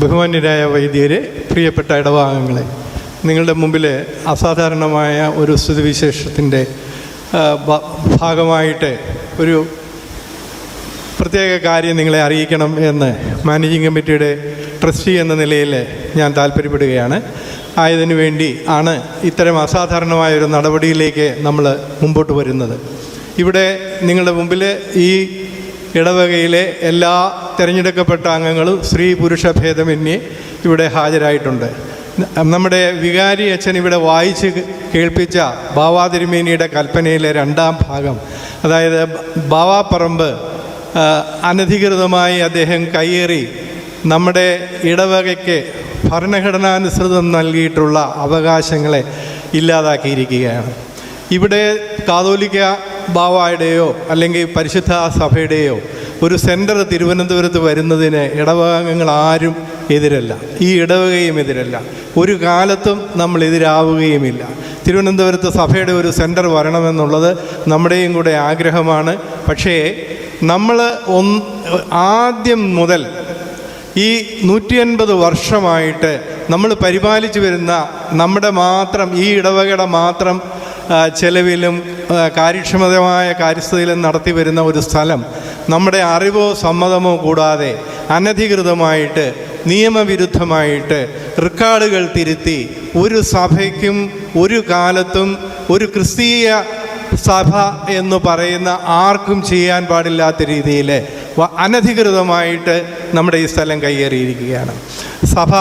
ബഹുമാന്യരായ വൈദ്യരെ പ്രിയപ്പെട്ട ഇടവാഹങ്ങളെ നിങ്ങളുടെ മുമ്പിൽ അസാധാരണമായ ഒരു സ്ഥിതിവിശേഷത്തിന്റെ ഭാഗമായിട്ട് ഒരു പ്രത്യേക കാര്യം നിങ്ങളെ അറിയിക്കണം എന്ന് മാനേജിംഗ് കമ്മിറ്റിയുടെ ട്രസ്റ്റി എന്ന നിലയിൽ ഞാൻ താല്പര്യപ്പെടുകയാണ്. ആയതിനു വേണ്ടി ആണ് ഇത്തരം അസാധാരണമായ ഒരു നടപടിയിലേക്ക് നമ്മൾ മുമ്പോട്ട് വരുന്നത്. ഇവിടെ നിങ്ങളുടെ മുമ്പിൽ ഈ ഇടവകയിലെ എല്ലാ തിരഞ്ഞെടുക്കപ്പെട്ട അംഗങ്ങളും സ്ത്രീ പുരുഷ ഭേദമന്യേ ഇവിടെ ഹാജരായിട്ടുണ്ട്. നമ്മുടെ വികാരി അച്ഛൻ ഇവിടെ വായിച്ച് കേൾപ്പിച്ച ബാവാതിരുമേനിയുടെ കൽപ്പനയിലെ രണ്ടാം ഭാഗം. അതായത് ബാവാപ്പറമ്പ് അനധികൃതമായി അദ്ദേഹം കയ്യേറി നമ്മുടെ ഇടവകയ്ക്ക് ഭരണഘടനാനുസൃതം നൽകിയിട്ടുള്ള അവകാശങ്ങളെ ഇല്ലാതാക്കിയിരിക്കുകയാണ്. ഇവിടെ കാതോലിക്ക ബാവായുടെയോ അല്ലെങ്കിൽ പരിശുദ്ധ സഭയുടെയോ ഒരു സെന്റർ തിരുവനന്തപുരത്ത് വരുന്നതിന് ഇടവകങ്ങൾ ആരും എതിരല്ല. ഈ ഇടവകയും എതിരല്ല. ഒരു കാലത്തും നമ്മൾ എതിരാവുകയുമില്ല. തിരുവനന്തപുരത്ത് സഭയുടെ ഒരു സെന്റർ വരണമെന്നുള്ളത് നമ്മുടെയും കൂടെ ആഗ്രഹമാണ്. പക്ഷേ നമ്മൾ ആദ്യം മുതൽ ഈ നൂറ്റി അൻപത് വർഷമായിട്ട് നമ്മൾ പരിപാലിച്ചു വരുന്ന നമ്മുടെ മാത്രം ഈ ഇടവകയുടെ മാത്രം ചെലവിലും കാര്യക്ഷമതമായ കാര്യസ്ഥതയിലും നടത്തി വരുന്ന ഒരു സ്ഥലം. നമ്മുടെ അറിവോ സമ്മതമോ കൂടാതെ അനധികൃതമായിട്ട് നിയമവിരുദ്ധമായിട്ട് റെക്കോർഡുകൾ തിരുത്തി ഒരു സഭയ്ക്കും ഒരു കാലത്തും ഒരു ക്രിസ്തീയ സഭ എന്ന് പറയുന്ന ആർക്കും ചെയ്യാൻ പാടില്ലാത്ത രീതിയിൽ അനധികൃതമായിട്ട് നമ്മുടെ ഈ സ്ഥലം കൈയേറിയിരിക്കുകയാണ്. സഭ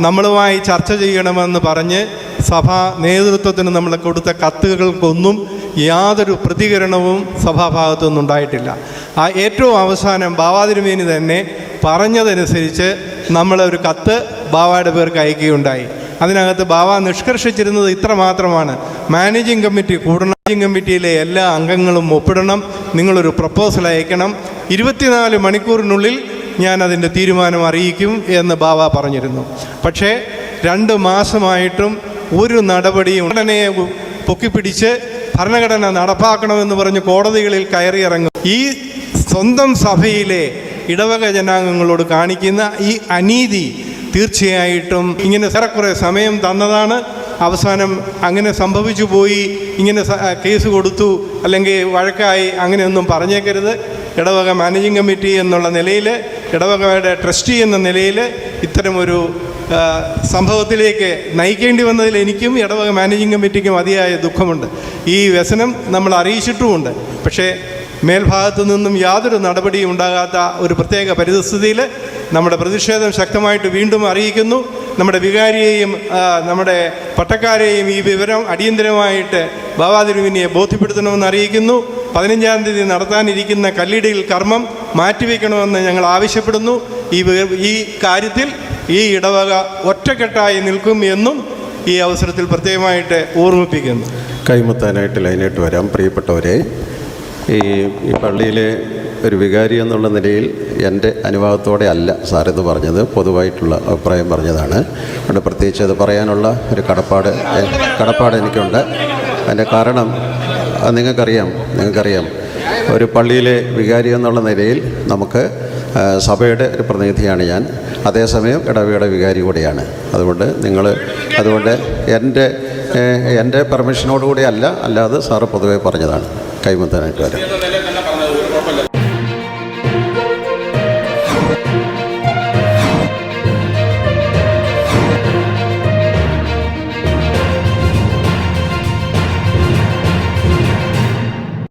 നമ്മളുമായി ചർച്ച ചെയ്യണമെന്ന് പറഞ്ഞ് സഭ നേതൃത്വത്തിന് നമ്മൾ കൊടുത്ത കത്തുകൾക്കൊന്നും യാതൊരു പ്രതികരണവും സഭാഭാഗത്തു ഉണ്ടായിട്ടില്ല ആ ഏറ്റവും അവസാനം ബാവാതിരുമേനി തന്നെ പറഞ്ഞതനുസരിച്ച് നമ്മളൊരു കത്ത് ബാവയുടെ പേർക്ക് അയക്കുകയുണ്ടായി. അതിനകത്ത് ബാവ നിഷ്കർഷിച്ചിരുന്നത് ഇത്ര മാത്രമാണ്. മാനേജിംഗ് കമ്മിറ്റി കൂടണം കമ്മിറ്റിയിലെ എല്ലാ അംഗങ്ങളും ഒപ്പിടണം നിങ്ങളൊരു പ്രപ്പോസൽ അയക്കണം. ഇരുപത്തിനാല് മണിക്കൂറിനുള്ളിൽ ഞാൻ അതിന്റെ തീരുമാനം അറിയിക്കും എന്ന് ബാവ പറഞ്ഞിരുന്നു. പക്ഷേ രണ്ട് മാസമായിട്ടും ഒരു നടപടിയും ഉടനെ പൊക്കിപ്പിടിച്ച് ഭരണഘടന നടപ്പാക്കണമെന്ന് പറഞ്ഞ് കോടതികളിൽ കയറിയിറങ്ങും. ഈ സ്വന്തം സഭയിലെ ഇടവക ജനാംഗങ്ങളോട് കാണിക്കുന്ന ഈ അനീതി തീർച്ചയായിട്ടും ഇങ്ങനെ ഏറെക്കുറെ സമയം തന്നതാണ്. അവസാനം അങ്ങനെ സംഭവിച്ചു പോയി. ഇങ്ങനെ കേസ് കൊടുത്തു. അല്ലെങ്കിൽ വഴക്കായി അങ്ങനെയൊന്നും പറഞ്ഞേക്കരുത്. ഇടവക മാനേജിംഗ് കമ്മിറ്റി എന്നുള്ള നിലയിൽ ഇടവകയുടെ ട്രസ്റ്റി എന്ന നിലയിൽ ഇത്തരമൊരു സംഭവത്തിലേക്ക് നയിക്കേണ്ടി വന്നതിൽ എനിക്കും ഇടവക മാനേജിംഗ് കമ്മിറ്റിക്കും അതിയായ ദുഃഖമുണ്ട്. ഈ വ്യസനം നമ്മൾ അറിയിച്ചിട്ടുമുണ്ട്. പക്ഷേ മേൽഭാഗത്തു നിന്നും യാതൊരു നടപടിയും ഉണ്ടാകാത്ത ഒരു പ്രത്യേക പരിതസ്ഥിതിയിൽ നമ്മുടെ പ്രതിഷേധം ശക്തമായിട്ട് വീണ്ടും അറിയിക്കുന്നു. നമ്മുടെ വികാരിയെയും നമ്മുടെ പട്ടക്കാരെയും ഈ വിവരം അടിയന്തരമായിട്ട് ബാബാതിരുവിനെ ബോധ്യപ്പെടുത്തണമെന്ന് അറിയിക്കുന്നു. പതിനഞ്ചാം തീയതി നടത്താനിരിക്കുന്ന കല്ലിടിയിൽ കർമ്മം മാറ്റിവെക്കണമെന്ന് ഞങ്ങൾ ആവശ്യപ്പെടുന്നു. ഈ ഈ കാര്യത്തിൽ ഈ ഇടവക ഒറ്റക്കെട്ടായി നിൽക്കും എന്നും ഈ അവസരത്തിൽ പ്രത്യേകമായിട്ട് ഓർമ്മിപ്പിക്കുന്നു. കൈമുത്താനായിട്ട് ലൈനായിട്ട് വരാം. പ്രിയപ്പെട്ടവരെ ഈ ഈ പള്ളിയിലെ ഒരു വികാരി എന്നുള്ള നിലയിൽ എന്റെ അനുഭവത്തോടെ അല്ല സാറെന്ന് പറഞ്ഞത്. പൊതുവായിട്ടുള്ള അഭിപ്രായം പറഞ്ഞതാണ്. അതുകൊണ്ട് പ്രത്യേകിച്ച് അത് പറയാനുള്ള ഒരു കടപ്പാട് കടപ്പാട് എനിക്കുണ്ട്. അതിന്റെ കാരണം നിങ്ങൾക്കറിയാം നിങ്ങൾക്കറിയാം. ഒരു പള്ളിയിലെ വികാരി എന്നുള്ള നിലയിൽ നമുക്ക് സഭയുടെ ഒരു പ്രതിനിധിയാണ് ഞാൻ. അതേസമയം ഇടവയുടെ വികാരി കൂടിയാണ്. അതുകൊണ്ട് നിങ്ങൾ അതുകൊണ്ട് എന്റെ എന്റെ പെർമിഷനോടുകൂടിയല്ല അല്ലാതെ സാറ് പൊതുവെ പറഞ്ഞതാണ്. കൈമുത്താനായിട്ട് വരാം.